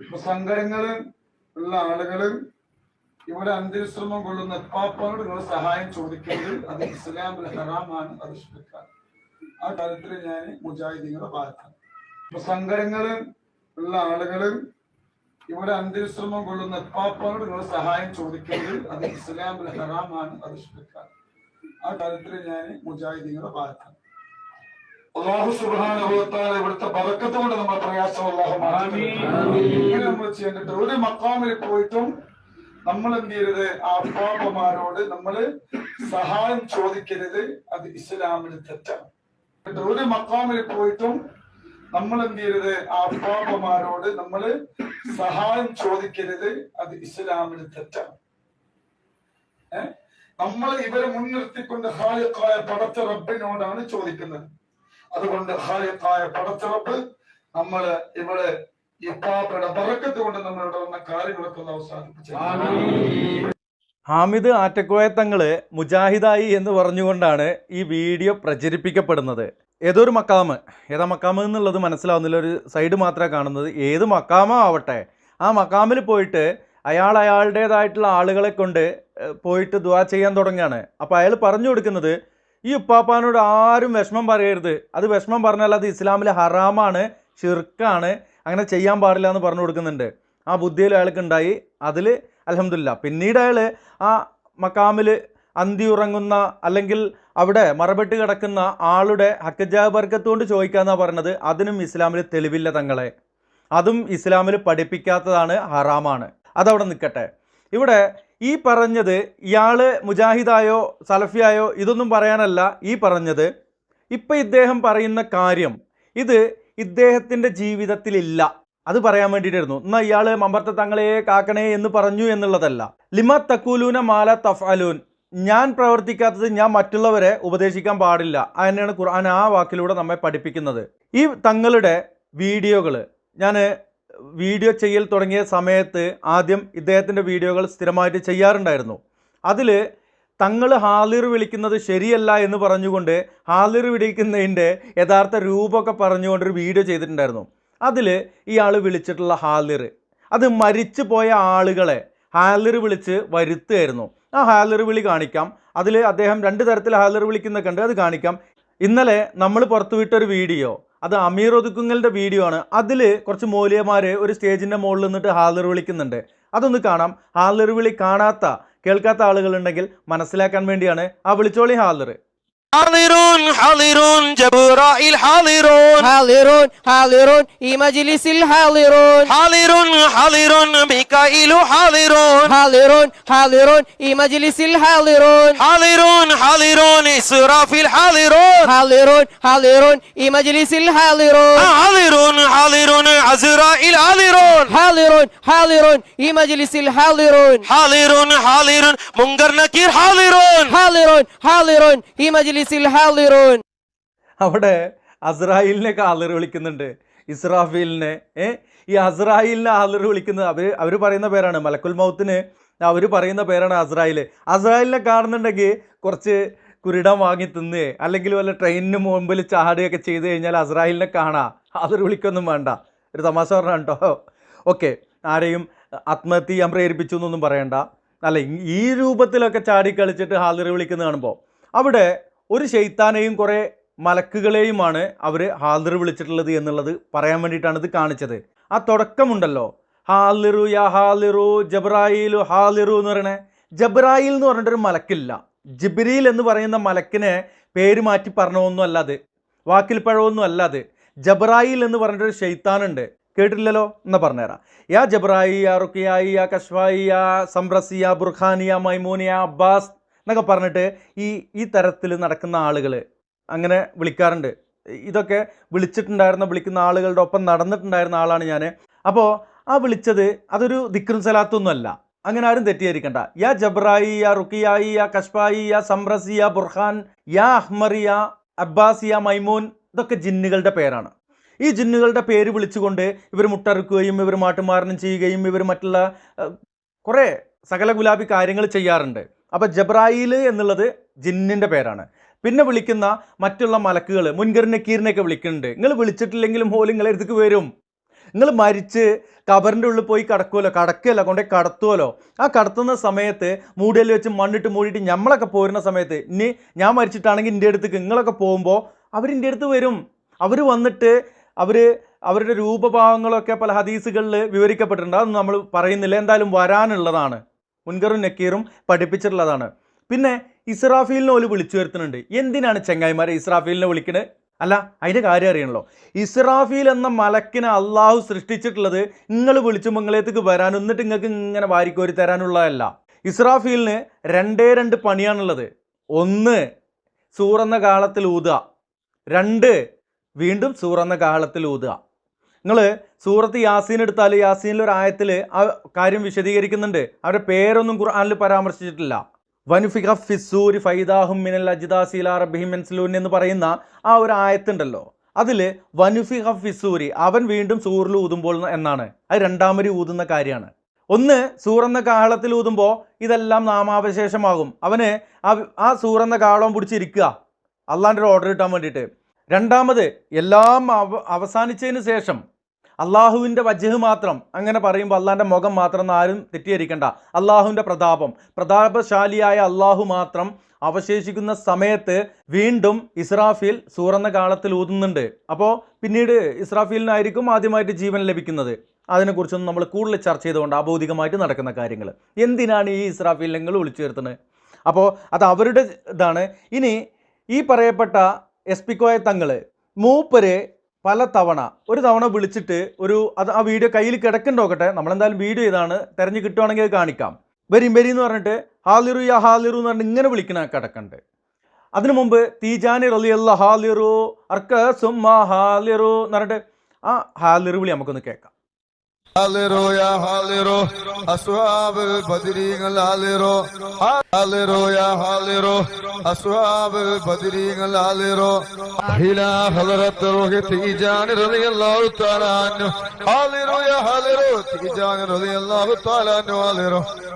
ഇപ്പൊ സങ്കടങ്ങൾ ഉള്ള ആളുകൾ ഇവിടെ അന്ത്യവിശ്രമം കൊള്ളുന്ന എപ്പാപ്പാനോട് നിങ്ങൾ സഹായം ചോദിക്കുന്നത് അത് ഇസ്ലാമിൽ ഹറാമാണ് അത് ഷിർക്കാണ് ആ കാര്യത്തിൽ ഞാൻ മുജാഹിദീങ്ങളുടെ ഭാഗത്താണ് ഇപ്പൊ സങ്കടങ്ങൾ ഉള്ള ആളുകൾ ഇവിടെ അന്ത്യവിശ്രമം കൊള്ളുന്ന എപ്പാപ്പാനോട് നിങ്ങൾ സഹായം ചോദിക്കുന്നത് അത് ഇസ്ലാമിൽ ഹറാമാണ് അത് ഷിർക്കാണ് ആ കാര്യത്തിൽ ഞാൻ മുജാഹിദീങ്ങളുടെ ഭാഗത്താണ് അള്ളാഹു സുബാനുഭവത്താൽ ഇവിടുത്തെ പതക്കത്ത് കൊണ്ട് നമ്മൾ പ്രയാസം അള്ളാഹു ഇങ്ങനെ നമ്മൾ ചെയ്യേണ്ടത് ഒരു മക്കാമിൽ പോയിട്ടും നമ്മൾ എന്ത് ചെയ്യരുത്? ആ പാപമാരോട് നമ്മൾ സഹായം ചോദിക്കരുത്. അത് ഇസ്ലാമിന് തെറ്റാണ്. ഒരു മക്കാമിൽ പോയിട്ടും നമ്മൾ എന്ത് ചെയ്യരുത്? ആ പാപമാരോട് നമ്മൾ സഹായം ചോദിക്കരുത്. അത് ഇസ്ലാമിന് തെറ്റാണ്. നമ്മൾ ഇവരെ മുൻനിർത്തിക്കൊണ്ട് ഹാലിക്കായ പടച്ച റബ്ബിനോടാണ് ചോദിക്കുന്നത്. അതുകൊണ്ട് ഹായത്തായ പടച്ച റബ്ബ് നമ്മൾ ഇവിടെ ഇപ്പാപ്പയുടെ പറക്കത്ത് കൊണ്ട് നമ്മളിവിടെ വന്ന കാര്യങ്ങളൊക്കെ ഒന്ന് അവസാനിപ്പിച്ചു ഹാമിദ് ആറ്റക്കോയത്തങ്ങൾ മുജാഹിദായി എന്ന് പറഞ്ഞുകൊണ്ടാണ് ഈ വീഡിയോ പ്രചരിപ്പിക്കപ്പെടുന്നത്. ഏതൊരു മക്കാമ്? ഏതാ മക്കാമ് എന്നുള്ളത് മനസ്സിലാവുന്നില്ല. ഒരു സൈഡ് മാത്രമേ കാണുന്നത്. ഏത് മക്കാമോ ആവട്ടെ. ആ മക്കാമിൽ പോയിട്ട് അയാൾ അയാളുടേതായിട്ടുള്ള ആളുകളെ കൊണ്ട് പോയിട്ട് ദുവാ ചെയ്യാൻ തുടങ്ങുകയാണ്. അപ്പോൾ അയാൾ പറഞ്ഞു കൊടുക്കുന്നത് ഈ ഉപ്പാപ്പാനോട് ആരും വിഷമം പറയരുത്. അത് വിഷമം പറഞ്ഞാൽ അത് ഇസ്ലാമിൽ ഹറാമാണ് ഷിർക്കാണ് അങ്ങനെ ചെയ്യാൻ പാടില്ല എന്ന് പറഞ്ഞു കൊടുക്കുന്നുണ്ട്. ആ ബുദ്ധിയിൽ അയാൾക്ക് ഉണ്ടായി. അതിൽ അലഹമില്ല പിന്നീട് അയാൾ ആ മക്കാമിൽ അന്തി ഉറങ്ങുന്ന അല്ലെങ്കിൽ അവിടെ മറപെട്ട് കിടക്കുന്ന ആളുടെ ഹക്കജാ ബർക്കത്ത് കൊണ്ട് ചോദിക്കാന്നാണ് പറഞ്ഞത്. അതിനും ഇസ്ലാമിൽ തെളിവില്ല തങ്ങളെ. അതും ഇസ്ലാമിൽ പഠിപ്പിക്കാത്തതാണ് ഹറാമാണ്. അതവിടെ നിൽക്കട്ടെ. ഇവിടെ ഈ പറഞ്ഞത് ഇയാൾ മുജാഹിദായോ സലഫിയായോ ഇതൊന്നും പറയാനല്ല ഈ പറഞ്ഞത്. ഇപ്പം ഇദ്ദേഹം പറയുന്ന കാര്യം ഇത് ഇദ്ദേഹത്തിന്റെ ജീവിതത്തിലില്ല. അത് പറയാൻ വേണ്ടിയിട്ടായിരുന്നു. എന്നാൽ ഇയാൾ മമ്പർത്ത തങ്ങളെ കാക്കണേ എന്ന് പറഞ്ഞു എന്നുള്ളതല്ല. ലിമ തക്കൂലൂന മാല തഫ്അലൂൻ. ഞാൻ പ്രവർത്തിക്കാത്തത് ഞാൻ മറ്റുള്ളവരെ ഉപദേശിക്കാൻ പാടില്ല. അത് ഖുർആൻ ആ വാക്കിലൂടെ നമ്മെ പഠിപ്പിക്കുന്നത്. ഈ തങ്ങളുടെ വീഡിയോകൾ ഞാൻ വീഡിയോ ചെയ്യൽ തുടങ്ങിയ സമയത്ത് ആദ്യം ഇദ്ദേഹത്തിന്റെ വീഡിയോകൾ സ്ഥിരമായിട്ട് ചെയ്യാറുണ്ടായിരുന്നു. അതിൽ തങ്ങൾ ഹാളിർ വിളിക്കുന്നത് ശരിയല്ല എന്ന് പറഞ്ഞുകൊണ്ട് ഹാളിർ വിളിക്കുന്നതിന്റെ യഥാർത്ഥ രൂപമൊക്കെ പറഞ്ഞുകൊണ്ടൊരു വീഡിയോ ചെയ്തിട്ടുണ്ടായിരുന്നു. അതിൽ ഇയാൾ വിളിച്ചിട്ടുള്ള ഹാളിർ. അത് മരിച്ചു പോയ ആളുകളെ ഹാലിർ വിളിച്ച് വരുത്തുകയായിരുന്നു. ആ ഹാലിർ വിളി കാണിക്കാം. അതിൽ അദ്ദേഹം രണ്ട് തരത്തിൽ ഹാലിർ വിളിക്കുന്നൊക്കെ ഉണ്ട്. അത് കാണിക്കാം. ഇന്നലെ നമ്മൾ പുറത്തുവിട്ടൊരു വീഡിയോ. അത് അമീർ ഒതുക്കുങ്ങലിന്റെ വീഡിയോ ആണ്. അതിൽ കുറച്ച് മൂല്യമാർ ഒരു സ്റ്റേജിന്റെ മുകളിൽ നിന്നിട്ട് ഹാലർ വിളിക്കുന്നുണ്ട്. അതൊന്ന് കാണാം. ഹാലർ വിളി കാണാത്ത കേൾക്കാത്ത ആളുകളുണ്ടെങ്കിൽ മനസ്സിലാക്കാൻ വേണ്ടിയാണ് ആ വിളിച്ചോളി ഹാലിർ. حاضرون حاضرون جبرائيل حاضرون حاضرون حاضرون في مجلس الحاضرون حاضرون حاضرون ميكائيل حاضرون حاضرون حاضرون في مجلس الحاضرون حاضرون حاضرون إسرافيل حاضرون حاضرون حاضرون في مجلس الحاضرون حاضرون حاضرون عزرائيل حاضرون حاضرون حاضرون في مجلس الحاضرون حاضرون حاضرون منكر نكير حاضرون حاضرون حاضرون في مجلس അവിടെ അസ്രായിലിനെ കാലർ വിളിക്കുന്നുണ്ട്. ഇസ്രാഫീലിനെ ഏ? ഈ അസ്രായിലിനെ ആലർ വിളിക്കുന്നത് അവർ അവർ പറയുന്ന പേരാണ്. മലക്കുൽ മൗത്തിന് അവർ പറയുന്ന പേരാണ് അസ്രായിൽ അസ്രായിലിനെ കാണുന്നുണ്ടെങ്കിൽ കുറച്ച് കുരുടം വാങ്ങി തിന്നേ അല്ലെങ്കിൽ വല്ല ട്രെയിനിന് മുമ്പിൽ ചാടുകയൊക്കെ ചെയ്ത് കഴിഞ്ഞാൽ അസ്രായിലിനെ കാണാം. ആലർ വിളിക്കൊന്നും വേണ്ട. ഒരു തമാശ പറഞ്ഞാണ് കേട്ടോ. ഓക്കെ. ആരെയും ആത്മഹത്യ ചെയ്യാൻ പ്രേരിപ്പിച്ചു എന്നൊന്നും പറയണ്ട. അല്ല ഈ രൂപത്തിലൊക്കെ ചാടി കളിച്ചിട്ട് ഹാലർ വിളിക്കുന്ന കാണുമ്പോൾ അവിടെ ഒരു ശൈത്താനെയും കുറേ മലക്കുകളെയുമാണ് അവർ ഹാലിർ വിളിച്ചിട്ടുള്ളത് എന്നുള്ളത് പറയാൻ വേണ്ടിയിട്ടാണ് ഇത് കാണിച്ചത്. ആ തുടക്കമുണ്ടല്ലോ. ഹാലിറു യാ ഹാലിറു ജബ്രായിലു ഹാലിറു എന്ന് പറയണേ. ജബ്രായിൽ എന്ന് പറഞ്ഞിട്ടൊരു മലക്കില്ല. ജിബ്രീൽ എന്ന് പറയുന്ന മലക്കിനെ പേര് മാറ്റി പറഞ്ഞതൊന്നും അല്ല അത്. വാക്കിൽ പഴമൊന്നും അല്ല അത്. ജബ്രായിൽ എന്ന് പറഞ്ഞിട്ടൊരു ഷെയ്ത്താനുണ്ട് കേട്ടില്ലല്ലോ എന്നാ പറഞ്ഞുതരാം. യാ ജബ്രായി യാ റുക്കിയായി യാ കഷ്വായി യാ സംറസിയ ബുർഖാനിയ മൈമൂനിയ അബ്ബാസ് എന്നൊക്കെ പറഞ്ഞിട്ട് ഈ ഈ തരത്തിൽ നടക്കുന്ന ആളുകൾ അങ്ങനെ വിളിക്കാറുണ്ട്. ഇതൊക്കെ വിളിച്ചിട്ടുണ്ടായിരുന്ന വിളിക്കുന്ന ആളുകളുടെ ഒപ്പം നടന്നിട്ടുണ്ടായിരുന്ന ആളാണ് ഞാൻ അപ്പോൾ ആ വിളിച്ചത് അതൊരു ദിക്റും സലാത്തൊന്നുമല്ല. അങ്ങനെ ആരും തെറ്റിദ്ധരിക്കണ്ട. യാ ജബ്രായി യാ റുക്കിയായി യാ കഷ്പായി യാ സംറസി യാ ബുർഹാൻ യാ അഹ്മറിയ അബ്ബാസിയ മൈമൂൻ ഇതൊക്കെ ജിന്നുകളുടെ പേരാണ്. ഈ ജിന്നുകളുടെ പേര് വിളിച്ചുകൊണ്ട് ഇവർ മുട്ടറുക്കുകയും ഇവർ മാട്ടുമാരണം ചെയ്യുകയും ഇവർ മറ്റുള്ള കുറേ സകല ഗുലാബി കാര്യങ്ങൾ ചെയ്യാറുണ്ട്. അപ്പോൾ ജബ്രായിൽ എന്നുള്ളത് ജിന്നിന്റെ പേരാണ്. പിന്നെ വിളിക്കുന്ന മറ്റുള്ള മലക്കുകൾ മുൻകറിനെ കീറിനെയൊക്കെ വിളിക്കുന്നുണ്ട്. നിങ്ങൾ വിളിച്ചിട്ടില്ലെങ്കിലും പോലും നിങ്ങളെ അടുത്തേക്ക് വരും. നിങ്ങൾ മരിച്ച് കബറിന്റെ ഉള്ളിൽ പോയി കടക്കുമല്ലോ കടക്കുകയല്ല കൊണ്ടേ കടത്തുമല്ലോ ആ കടത്തുന്ന സമയത്ത് മൂടിയിൽ വെച്ച് മണ്ണിട്ട് മൂടിയിട്ട് നമ്മളൊക്കെ പോരുന്ന സമയത്ത് ഇനി ഞാൻ മരിച്ചിട്ടാണെങ്കിൽ എന്റെ അടുത്തേക്ക് നിങ്ങളൊക്കെ പോകുമ്പോൾ അവരിന്റെ അടുത്ത് വരും. അവർ വന്നിട്ട് അവർ അവരുടെ രൂപഭാവങ്ങളൊക്കെ പല ഹദീസുകളിൽ വിവരിക്കപ്പെട്ടിട്ടുണ്ട്. അതൊന്നും നമ്മൾ പറയുന്നില്ല. എന്തായാലും വരാനുള്ളതാണ്. മുൻകറും നക്കീറും പഠിപ്പിച്ചിട്ടുള്ളതാണ്. പിന്നെ ഇസ്രാഫീലിനെ ഓൽ വിളിച്ചു വരുത്തുന്നുണ്ട് എന്തിനാണ് ചെങ്ങായിമാരെ ഇസ്രാഫീലിനെ വിളിക്കുന്നത് അല്ല അതിന്റെ കാര്യം അറിയണല്ലോ. ഇസ്രാഫീൽ എന്ന മലക്കിനെ അള്ളാഹു സൃഷ്ടിച്ചിട്ടുള്ളത് നിങ്ങൾ വിളിച്ചു മംഗളത്തേക്ക് വരാൻ എന്നിട്ട് നിങ്ങൾക്ക് ഇങ്ങനെ വാരിക്കോരി തരാനുള്ളതല്ല. ഇസ്രാഫീലിന് രണ്ടേ രണ്ട് പണിയാണുള്ളത്. ഒന്ന് സൂറന്ന കാലത്തിൽ ഊതുക. രണ്ട് വീണ്ടും സൂറന്ന കാലത്തിൽ ഊതുക. നിങ്ങൾ സൂറത്ത് യാസീൻ എടുത്താൽ യാസീനിലെ ഒരു ആയത്തിൽ ആ കാര്യം വിശദീകരിക്കുന്നുണ്ട്. അവരുടെ പേരൊന്നും ഖുർആാനിൽ പരാമർശിച്ചിട്ടില്ല. വനുഫിഖ ഫിസൂരി ഫൈദാഹും മിനൽ അജിദാസില റബ്ബിഹിം മെൻസലൂൻ എന്ന് പറയുന്ന ആ ഒരു ആയത്തുണ്ടല്ലോ. അതിൽ വനുഫിഖ ഫിസൂരി അവൻ വീണ്ടും സൂറിൽ ഊതുമ്പോൾ എന്നാണ്. അത് രണ്ടാമരി ഊതുന്ന കാര്യമാണ്. ഒന്ന് സൂറെന്ന കാഹളത്തിൽ ഊതുമ്പോൾ ഇതെല്ലാം നാമാവശേഷമാകും. അവന് ആ ആ സൂറെന്ന കാഹളം പിടിച്ചിരിക്കുക അള്ളാന്റെ ഒരു ഓർഡർ കിട്ടാൻ വേണ്ടിയിട്ട്. രണ്ടാമത് എല്ലാം അവ അവസാനിച്ചതിന് ശേഷം അള്ളാഹുവിന്റെ വജഹ് മാത്രം. അങ്ങനെ പറയുമ്പോൾ അള്ളാഹിന്റെ മുഖം മാത്രം ആരും തെറ്റിദ്ധരിക്കണ്ട. അള്ളാഹുവിന്റെ പ്രതാപം. പ്രതാപശാലിയായ അള്ളാഹു മാത്രം അവശേഷിക്കുന്ന സമയത്ത് വീണ്ടും ഇസ്രാഫീൽ സൂറന്ന കാലത്തിൽ ഊതുന്നുണ്ട്. അപ്പോൾ പിന്നീട് ഇസ്രാഫീലിനായിരിക്കും ആദ്യമായിട്ട് ജീവൻ ലഭിക്കുന്നത്. അതിനെക്കുറിച്ചൊന്നും നമ്മൾ കൂടുതൽ ചർച്ച ചെയ്തുകൊണ്ട് അബോധികമായിട്ട് നടക്കുന്ന കാര്യങ്ങൾ. എന്തിനാണ് ഈ ഇസ്രാഫീലിനെ വിളിച്ചു ചേർത്തുന്നത് അപ്പോൾ അത് അവരുടെ ഇതാണ്. ഇനി ഈ പറയപ്പെട്ട എസ് പി കോയ തങ്ങൾ മൂപ്പര് പല തവണ ഒരു തവണ വിളിച്ചിട്ട് ഒരു അത് ആ വീഡിയോ കയ്യിൽ കിടക്കുന്നുണ്ടോക്കട്ടെ നമ്മളെന്തായാലും വീഡിയോ ഇതാണ്. തെരഞ്ഞു കിട്ടുവാണെങ്കിൽ അത് കാണിക്കാം. വരും വരി എന്ന് പറഞ്ഞിട്ട് ഹാലിറു യാ ഹാലിറു എന്ന് പറഞ്ഞിട്ട് ഇങ്ങനെ വിളിക്കണ കിടക്കണ്ട്. അതിനു മുമ്പ് തീജാനി റലിയല്ല ഹാലിറു അർക്ക സുമ്മ ഹാലിറു എന്ന് പറഞ്ഞിട്ട് ആ ഹാലിറു വിളി നമുക്കൊന്ന് കേൾക്കാം. حاضروا يا حاضروا أصحاب البدرين الحاضروا حاضروا يا حاضروا أصحاب البدرين الحاضروا إلى حضرة روح تيجان رضي الله تعالى عنه حاضروا يا حاضروا تيجان رضي الله تعالى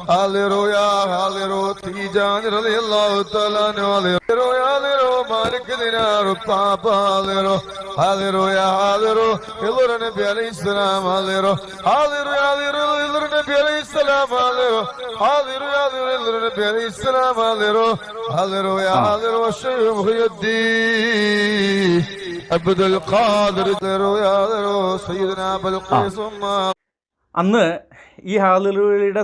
هاليلويا هاليلو تيجان رضي الله تعالى عنه هاليلو هاليلو مالك دينا رباب هاليلو هاليلو يا هاليلو يلور النبي عليه السلام هاليلو هاليلو هاليلو يلور النبي عليه السلام هاليلو هاليلو هاليلو يلور النبي عليه السلام هاليلو هاليلو يا هاليلو الشيخ محي الدين عبد القادر يا هاليلو سيدنا بلقيس أمه അന്ന് ഈ ഹാലർ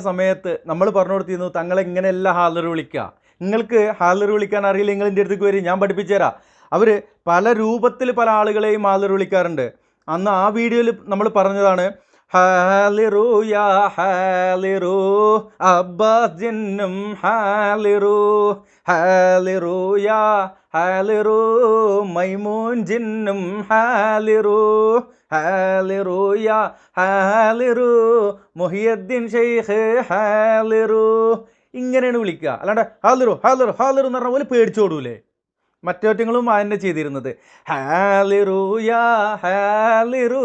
സമയത്ത് നമ്മൾ പറഞ്ഞു കൊടുത്തിരുന്നു തങ്ങളെ ഇങ്ങനെയല്ല ഹാലർ വിളിക്കുക നിങ്ങൾക്ക് ഹാലർ വിളിക്കാൻ അറിയില്ല നിങ്ങൾ എന്റെ അടുത്തേക്ക് വരും ഞാൻ പഠിപ്പിച്ചു തരാം അവർ പല രൂപത്തിൽ പല ആളുകളെയും ഹാലർ വിളിക്കാറുണ്ട്. അന്ന് ആ വീഡിയോയിൽ നമ്മൾ പറഞ്ഞതാണ് ഹാലിറു യാ ഹാലിറു അബ്ബാസ് ഹാലിറു ഹാലിറു യാ ഹാലിറു മൈമൂൻ ജിന്നും ഹാലിറു. ഹാലിറു യാ ഹാലിറു. മൊഹിയദ്ദീൻ ഷെയ്ഖ് ഹാലിറു. ഇങ്ങനെയാണ് വിളിക്കുക. അല്ലാണ്ട് ഹാലിറു ഹാലിറു ഹാലിറു എന്ന് പറഞ്ഞ പോലെ പേടിച്ചോടൂലേ മറ്റേറ്റങ്ങളും അതിനെ ചെയ്തിരുന്നത്. ഹാലിറു യാ ഹാലിറു.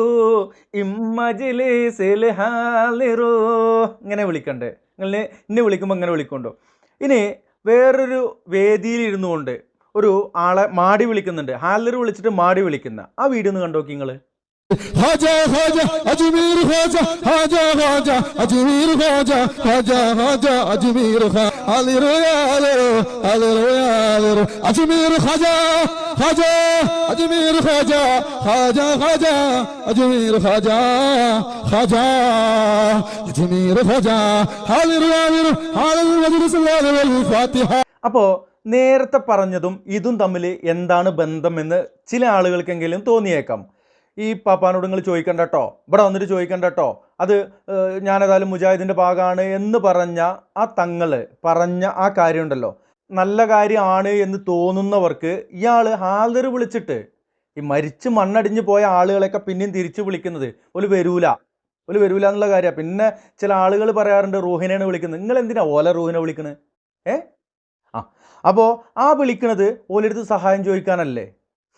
ഇമ്മജിലിസിൽ ഹാലിറു. ഇങ്ങനെ വിളിക്കണ്ടേ. നിങ്ങൾ ഇന്നെ വിളിക്കുമ്പോൾ ഇങ്ങനെ വിളിക്കുന്നുണ്ടോ? ഇനി വേറൊരു വേദിയിൽ ഇരുന്നുകൊണ്ട് ഒരു ആളെ മാടി വിളിക്കുന്നുണ്ട്. ഹാലിറു വിളിച്ചിട്ട് മാടി വിളിക്കുന്ന. ആ വീഡിയോ ഒന്ന് കണ്ടോക്കി നിങ്ങൾ ഹാജാ ഹാജാ അജ്മീർ ഹാജാ ഹാജാ ഹാജാ അജ്മീർ ഹാജാ ഹാജാ ഹാജാ അജ്മീർ അജ്മീർ ഹാജാ ഹാജാ അജ്മീർ ഹാജാ ഹാജാ ഹാജാ അജ്മീർ ഹാജാ ഹാജാ അജ്മീർ ഹാജാ ഹാലിറുയാലിറു ഹാലിൽ വജ്ലിസുല്ലാഹി വൽ ഫാത്തിഹ അപ്പോൾ നേരത്തെ പറഞ്ഞതും ഇതും തമ്മിൽ എന്താണ് ബന്ധമെന്ന് ചില ആളുകൾക്കെങ്കിലും തോന്നിയേക്കാം. ഈ പാപ്പാനോട് നിങ്ങൾ ചോദിക്കണ്ട കേട്ടോ ഇവിടെ വന്നിട്ട് ചോദിക്കണ്ട കേട്ടോ അത് ഞാനേതായാലും മുജാഹിദിന്റെ ഭാഗമാണ് എന്ന് പറഞ്ഞ ആ തങ്ങൾ പറഞ്ഞ ആ കാര്യമുണ്ടല്ലോ. നല്ല കാര്യമാണ് എന്ന് തോന്നുന്നവർക്ക് ഇയാൾ ഹാദർ വിളിച്ചിട്ട് ഈ മരിച്ച് മണ്ണടിഞ്ഞ് പോയ ആളുകളെയൊക്കെ പിന്നെയും തിരിച്ചു വിളിക്കുന്നത് ഒരു വരൂല. ഒരു വരൂല എന്നുള്ള കാര്യമാണ് പിന്നെ ചില ആളുകൾ പറയാറുണ്ട് റൂഹിനെയാണ് വിളിക്കുന്നത്. നിങ്ങൾ എന്തിനാ ഓല റൂഹിനെ വിളിക്കുന്നത് ഏ? ആ. അപ്പോൾ ആ വിളിക്കുന്നത് ഓലെടുത്ത് സഹായം ചോദിക്കാനല്ലേ?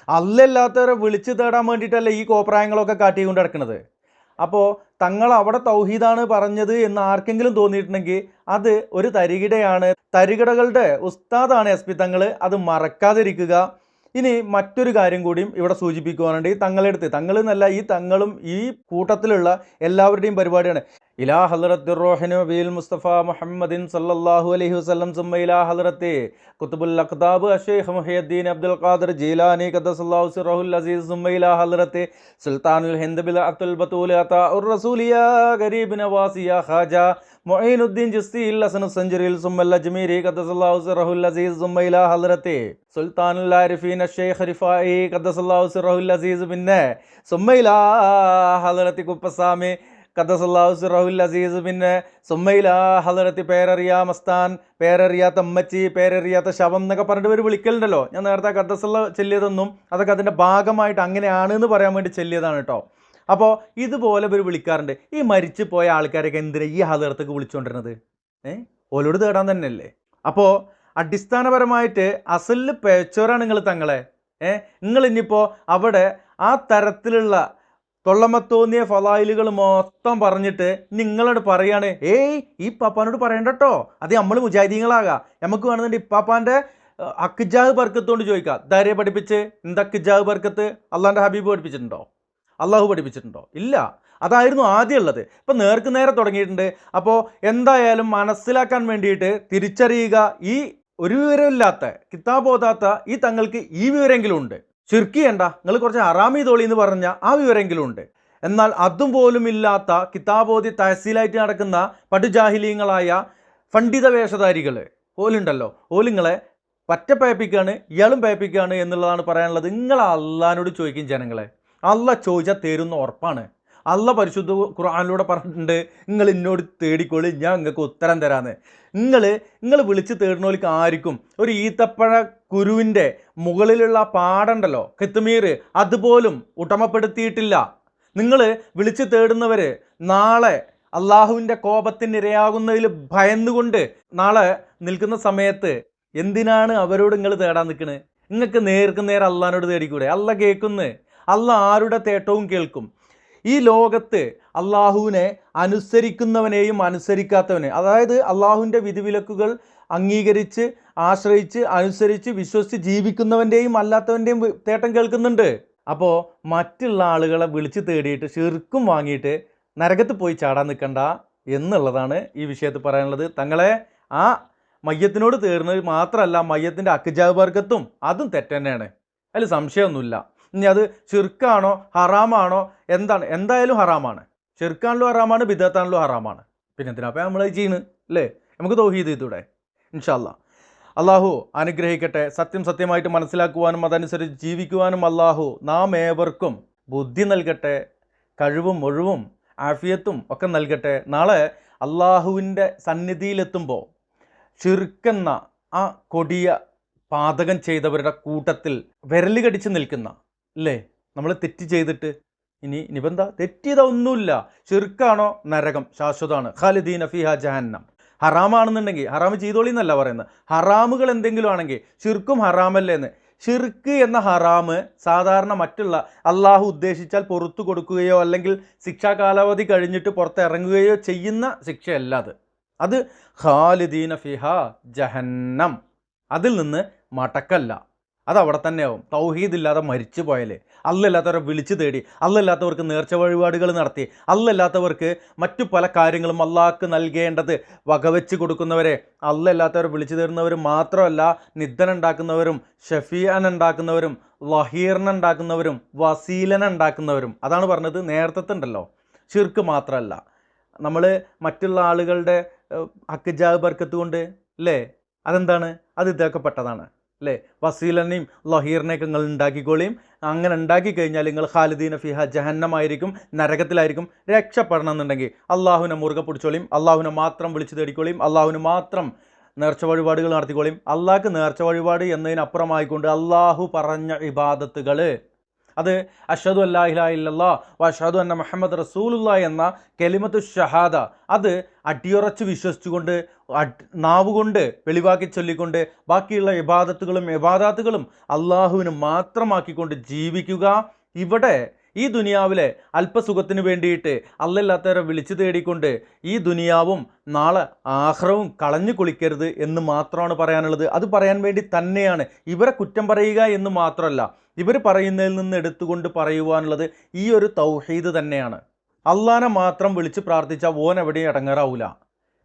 അല്ലല്ലാത്തവരെ വിളിച്ചു തേടാൻ വേണ്ടിയിട്ടല്ലേ ഈ കോപ്രായങ്ങളൊക്കെ കാട്ടിക്കൊണ്ട് കിടക്കുന്നത് അപ്പോൾ തങ്ങൾ അവിടെ തൗഹീദാണ് പറഞ്ഞത് എന്ന് ആർക്കെങ്കിലും തോന്നിയിട്ടുണ്ടെങ്കിൽ അത് ഒരു തരികിടയാണ്. തരികിടകളുടെ ഉസ്താദാണ് എസ് പി തങ്ങൾ അത് മറക്കാതിരിക്കുക. ഇനി മറ്റൊരു കാര്യം കൂടിയും ഇവിടെ സൂചിപ്പിക്കുവാനുണ്ട്. ഈ തങ്ങളെടുത്ത് തങ്ങൾ എന്നല്ല ഈ തങ്ങളും ഈ കൂട്ടത്തിലുള്ള എല്ലാവരുടെയും പരിപാടിയാണ്. ഇലാ ഹലറത്ത് റോഹനു ബിൽ മുസ്തഫ മുഹമ്മദിൻ സല്ലാഹു അലൈഹി വസ്ലം സുമ്മ ഇലാ ഹലറത്തെ കുത്തുബുൽ അഖ്താബ് അഷേഖ് മുഹിയുദ്ദീൻ അബ്ദുൽ ഖാദർ ജീലാനി ഖദ്ദസല്ലാഹു സിറഹുൽ അസീസ് സുമ്മ ഇലാ ഹലറത്തെ സുൽത്താനുൽ ഹിന്ദ് ബിൽ അബ്ദുൽ ബത്തൂൽ അതാ ഉർ റസൂലിയ ഗരീബ് നവാസിയ ഖാജ മൊയ്നുദ്ദീൻ ജിസ്തി ഹസനു സെഞ്ചുറിയിൽ സുമ്മല്ല ജമീരി ഖദ്ദസല്ലാഹു സിറഹുൽ അസീസ് സുമ്മ ഇലാ ഹലറത്തെ സുൽത്താനുൽ ആരിഫീൻ അഷേ റിഫായി ഖദ്ദസല്ലാഹു സിറഹുൽ അസീസ് പിന്നെ സുമ്മ ഇലാ ഹലറത്തി കുപ്പസാമി ഖദ്ദസല്ലാഹു റഹുൽ അസീസ് പിന്നെ സുമ്മയിലാ ഹലറത്തി പേരറിയാ മസ്താൻ പേരറിയാത്ത അമ്മച്ചി പേരറിയാത്ത ശവം എന്നൊക്കെ പറഞ്ഞിട്ട് ഒരു വിളിക്കലുണ്ടല്ലോ. ഞാൻ നേരത്തെ ഖദ്ദസല്ല ചെല്ലിയതൊന്നും അതൊക്കെ അതിന്റെ ഭാഗമായിട്ട് അങ്ങനെയാണ് എന്ന് പറയാൻ വേണ്ടി ചെല്ലിയതാണ് കേട്ടോ. അപ്പോൾ ഇതുപോലെ ഇവർ വിളിക്കാറുണ്ട്. ഈ മരിച്ചു പോയ ആൾക്കാരൊക്കെ എന്തിനാ ഈ ഹാദർത്തൊക്കെ വിളിച്ചുകൊണ്ടിരുന്നത് ഏ? ഓലോട് തേടാൻ തന്നെയല്ലേ? അപ്പോൾ അടിസ്ഥാനപരമായിട്ട് അസലിൽ പേച്ചോരാണ് നിങ്ങൾ തങ്ങളെ. ഏ? നിങ്ങൾ ഇനിയിപ്പോൾ അവിടെ ആ തരത്തിലുള്ള തൊള്ളമത്തോന്നിയ ഫലായിലുകൾ മൊത്തം പറഞ്ഞിട്ട് നിങ്ങളോട് പറയാണ് ഏയ് ഈ പാപ്പാനോട് പറയണ്ട കേട്ടോ അത് നമ്മൾ മുജാഹിദീങ്ങളാകാം. നമുക്ക് വേണമെന്നുണ്ട് ഇപ്പാപ്പാന്റെ അക്കിജാഹ് ബർക്കത്തോണ്ട് ചോദിക്കാം. ധാരെ പഠിപ്പിച്ച് എന്താ അക്കിജാഹ് ബർക്കത്ത്? അള്ളാന്റെ ഹബീബ് പഠിപ്പിച്ചിട്ടുണ്ടോ? അള്ളാഹു പഠിപ്പിച്ചിട്ടുണ്ടോ? ഇല്ല. അതായിരുന്നു ആദ്യം ഉള്ളത് ഇപ്പം നേർക്ക് നേരെ തുടങ്ങിയിട്ടുണ്ട്. അപ്പോൾ എന്തായാലും മനസ്സിലാക്കാൻ വേണ്ടിയിട്ട് തിരിച്ചറിയുക. ഈ ഒരു വിവരമില്ലാത്ത കിതാബോധാത്ത ഈ തങ്ങൾക്ക് ഈ വിവരമെങ്കിലും ഉണ്ട്. ചുരുക്കിയേണ്ട നിങ്ങൾ കുറച്ച് അറാമി തോളി എന്ന് പറഞ്ഞ ആ വിവരമെങ്കിലും ഉണ്ട്. എന്നാൽ അതും പോലും ഇല്ലാത്ത കിതാബോധി തഹസീലായിട്ട് നടക്കുന്ന പടുജാഹിലീങ്ങളായ പണ്ഡിത വേഷധാരികൾ ഓലുണ്ടല്ലോ ഓലിങ്ങളെ പറ്റ പേപ്പിക്കാണ് ഇയാളും പേപ്പിക്കാണ് എന്നുള്ളതാണ് പറയാനുള്ളത്. നിങ്ങൾ അള്ളഹാനോട് ചോദിക്കും ജനങ്ങളെ. അല്ല ചോദിച്ചാൽ തരുന്ന ഉറപ്പാണ്. അല്ല പരിശുദ്ധ ഖുർആാനിലൂടെ പറഞ്ഞിട്ടുണ്ട് നിങ്ങൾ എന്നോട് തേടിക്കോളി ഞാൻ നിങ്ങൾക്ക് ഉത്തരം തരാന്ന്. നിങ്ങൾ നിങ്ങൾ വിളിച്ച് തേടുന്നവർക്ക് ആർക്കും ഒരു ഈത്തപ്പഴ കുരുവിന്റെ മുകളിലുള്ള പാടുണ്ടല്ലോ കെത്തുമീർ അതുപോലും ഉടമപ്പെടുത്തിയിട്ടില്ല. നിങ്ങൾ വിളിച്ച് തേടുന്നവർ നാളെ അള്ളാഹുവിന്റെ കോപത്തിന് ഇരയാകുന്നതിൽ ഭയന്നുകൊണ്ട് നാളെ നിൽക്കുന്ന സമയത്ത് എന്തിനാണ് അവരോട് നിങ്ങൾ തേടാൻ നിൽക്കുന്നത് നിങ്ങൾക്ക് നേർക്ക് നേരെ അള്ളഹാനോട് തേടിക്കൂടെ? അല്ല കേൾക്കുന്നു. അല്ല ആരുടെ തേട്ടവും കേൾക്കും. ഈ ലോകത്ത് അള്ളാഹുവിനെ അനുസരിക്കുന്നവനെയും അനുസരിക്കാത്തവനെ അതായത് അള്ളാഹുവിന്റെ വിധിവിലക്കുകൾ അംഗീകരിച്ച് ആശ്രയിച്ച് അനുസരിച്ച് വിശ്വസിച്ച് ജീവിക്കുന്നവന്റെയും അല്ലാത്തവന്റെയും തേട്ടം കേൾക്കുന്നുണ്ട്. അപ്പോൾ മറ്റുള്ള ആളുകളെ വിളിച്ച് തേടിയിട്ട് ശിർക്കും വാങ്ങിയിട്ട് നരകത്ത് പോയി ചാടാൻ നിൽക്കണ്ട എന്നുള്ളതാണ് ഈ വിഷയത്തിൽ പറയാനുള്ളത്. തങ്ങളെ ആ മയ്യത്തിനോട് തീർന്നത് മാത്രമല്ല മയ്യത്തിന്റെ അക്കുജാവർഗത്തും അതും തെറ്റ് തന്നെയാണ് അതിൽ സംശയമൊന്നുമില്ല. ഇനി അത് ഷിർക്കാണോ ഹറാമാണോ എന്താണ്? എന്തായാലും ഹറാമാണ്. ചെറുക്കാണല്ലോ ഹറാമാണ് ബിദ്ധത്താണല്ലോ ഹറാമാണ്. പിന്നെ എന്തിനാ അപ്പം നമ്മൾ ചെയ്യുന്നത് അല്ലേ? നമുക്ക് തോഹീദ് ഇതൂടെ ഇൻഷാല്ല അള്ളാഹു അനുഗ്രഹിക്കട്ടെ. സത്യം സത്യമായിട്ട് മനസ്സിലാക്കുവാനും അതനുസരിച്ച് ജീവിക്കുവാനും അള്ളാഹു നാം ഏവർക്കും ബുദ്ധി നൽകട്ടെ കഴിവും ഒഴിവും ആഫിയത്തും ഒക്കെ നൽകട്ടെ. നാളെ അള്ളാഹുവിന്റെ സന്നിധിയിലെത്തുമ്പോൾ ചുരുക്കുന്ന ആ കൊടിയ പാതകം ചെയ്തവരുടെ കൂട്ടത്തിൽ വിരലുകടിച്ച് നിൽക്കുന്ന അല്ലേ നമ്മൾ തെറ്റ് ചെയ്തിട്ട് ഇനി നിബന്ധ തെറ്റിയതൊന്നുമില്ല ചെറുക്കാണോ നരകം? ശാശ്വതമാണ്. ഖാലിദീൻ ഫിഹ ജഹന്നം. ഹറാമാണെന്നുണ്ടെങ്കിൽ ഹറാം ചെയ്തോളി എന്നല്ല പറയുന്നത്. ഹറാമുകൾ എന്തെങ്കിലും ആണെങ്കിൽ ഷിർക്കും ഹറാമല്ലേ എന്ന് ഷിർക്ക് എന്ന ഹറാമ് സാധാരണ മറ്റുള്ള അള്ളാഹു ഉദ്ദേശിച്ചാൽ പുറത്തു കൊടുക്കുകയോ അല്ലെങ്കിൽ ശിക്ഷാ കാലാവധി കഴിഞ്ഞിട്ട് പുറത്തിറങ്ങുകയോ ചെയ്യുന്ന ശിക്ഷയല്ല അത്. അത് ഖാലിദീന ഫിഹ ജഹന്നം. അതിൽ നിന്ന് മടക്കല്ല. അത് അവിടെ ആവും തൗഹീദില്ലാതെ മരിച്ചു പോയാലേ. അല്ലല്ലാത്തവരെ വിളിച്ചു തേടി. അല്ലല്ലാത്തവർക്ക് നേർച്ച വഴിപാടുകൾ നടത്തി. അല്ലല്ലാത്തവർക്ക് മറ്റു പല കാര്യങ്ങളും അള്ളാഹ്ക്ക് നൽകേണ്ടത് വകവെച്ച് കൊടുക്കുന്നവരെ. അല്ലല്ലാത്തവരെ വിളിച്ചു തേടുന്നവർ മാത്രമല്ല നിദ്ദനുണ്ടാക്കുന്നവരും ഷഫീഅൻ ഉണ്ടാക്കുന്നവരും ലഹീറിന ഉണ്ടാക്കുന്നവരും വസീലന ഉണ്ടാക്കുന്നവരും അതാണ് പറഞ്ഞത് നേരത്തെ ഉണ്ടല്ലോ ഷിർക്ക് മാത്രമല്ല നമ്മൾ മറ്റുള്ള ആളുകളുടെ ഹക്ക് ബർക്കത്ത് കൊണ്ട് അല്ലേ അതെന്താണ്? അത് ഇതൊക്കെ പെട്ടതാണ്. അല്ലേ വസീലനെയും ലഹീറിനെയൊക്കെ നിങ്ങൾ ഉണ്ടാക്കിക്കോളിയും അങ്ങനെ ഉണ്ടാക്കി കഴിഞ്ഞാൽ നിങ്ങൾ ഖാലിദീന ഫിഹ ജഹന്നമായിരിക്കും നരകത്തിലായിരിക്കും രക്ഷപ്പെടണം എന്നുണ്ടെങ്കിൽ അള്ളാഹുവിനെ മുറുകെ പിടിച്ചോളിയും അള്ളാഹുവിനെ മാത്രം വിളിച്ചു തേടിക്കോളിയും അള്ളാഹുവിന് മാത്രം നേർച്ച വഴിപാടുകൾ നടത്തിക്കോളിയും അള്ളാഹ്ക്ക് നേർച്ച വഴിപാട് എന്നതിനപ്പുറമായിക്കൊണ്ട് അള്ളാഹു പറഞ്ഞ ഇബാദത്തുകൾ അത് അഷദു അല്ലാ വഷാദു അന്ന മുഹമ്മദ് റസൂലുള്ള എന്ന കെലിമത്തു ഷഹാദ അത് അടിയുറച്ച് വിശ്വസിച്ചുകൊണ്ട് നാവുകൊണ്ട് വെളിവാക്കി ചൊല്ലിക്കൊണ്ട് ബാക്കിയുള്ള ഇബാദത്തുകളും ഇബാദാത്തുകളും അള്ളാഹുവിന് മാത്രമാക്കിക്കൊണ്ട് ജീവിക്കുക. ഇവിടെ ഈ ദുനിയാവിലെ അല്പസുഖത്തിന് വേണ്ടിയിട്ട് അല്ലല്ലാത്തവരെ വിളിച്ചു തേടിക്കൊണ്ട് ഈ ദുനിയാവും നാളെ ആഹ്റവും കളഞ്ഞു കുളിക്കരുത് എന്ന് മാത്രമാണ് പറയാനുള്ളത്. അത് പറയാൻ വേണ്ടി തന്നെയാണ്. ഇവരെ കുറ്റം പറയുക എന്ന് മാത്രമല്ല ഇവർ പറയുന്നതിൽ നിന്ന് എടുത്തുകൊണ്ട് പറയുവാനുള്ളത് ഈ ഒരു തൗഹീദ് തന്നെയാണ്. അള്ളാനെ മാത്രം വിളിച്ച് പ്രാർത്ഥിച്ചാൽ ഓൻ എവിടെയും ഇടങ്ങാറാവൂല.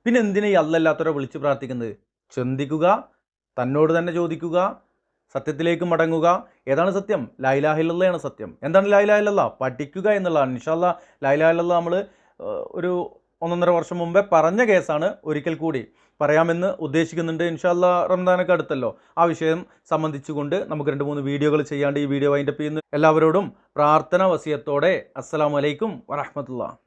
പിന്നെ എന്തിനാ ഈ അല്ലല്ലാത്തവരെ വിളിച്ച് പ്രാർത്ഥിക്കുന്നത്? ചിന്തിക്കുക തന്നോട് തന്നെ ചോദിക്കുക സത്യത്തിലേക്ക് മടങ്ങുക. ഏതാണ് സത്യം? ലൈലാഹില്ലയാണ് സത്യം. എന്താണ് ലൈലാഹില്ല പഠിക്കുക എന്നുള്ളതാണ്. ഇൻഷാല്ല ലൈലാഹില്ല നമ്മൾ ഒരു ഒന്നൊന്നര വർഷം മുമ്പേ പറഞ്ഞ കേസാണ് ഒരിക്കൽ കൂടി പറയാമെന്ന് ഉദ്ദേശിക്കുന്നുണ്ട്. ഇൻഷാല്ല റംദാനൊക്കെ അടുത്തല്ലോ. ആ വിഷയം സംബന്ധിച്ചുകൊണ്ട് നമുക്ക് രണ്ട് മൂന്ന് വീഡിയോകൾ ചെയ്യാണ്ട് ഈ വീഡിയോ വൈൻഡപ്പ് ചെയ്യുന്നു. എല്ലാവരോടും പ്രാർത്ഥന വസിയത്തോടെ അസ്സലാമലൈക്കും വറഹമത്തുള്ള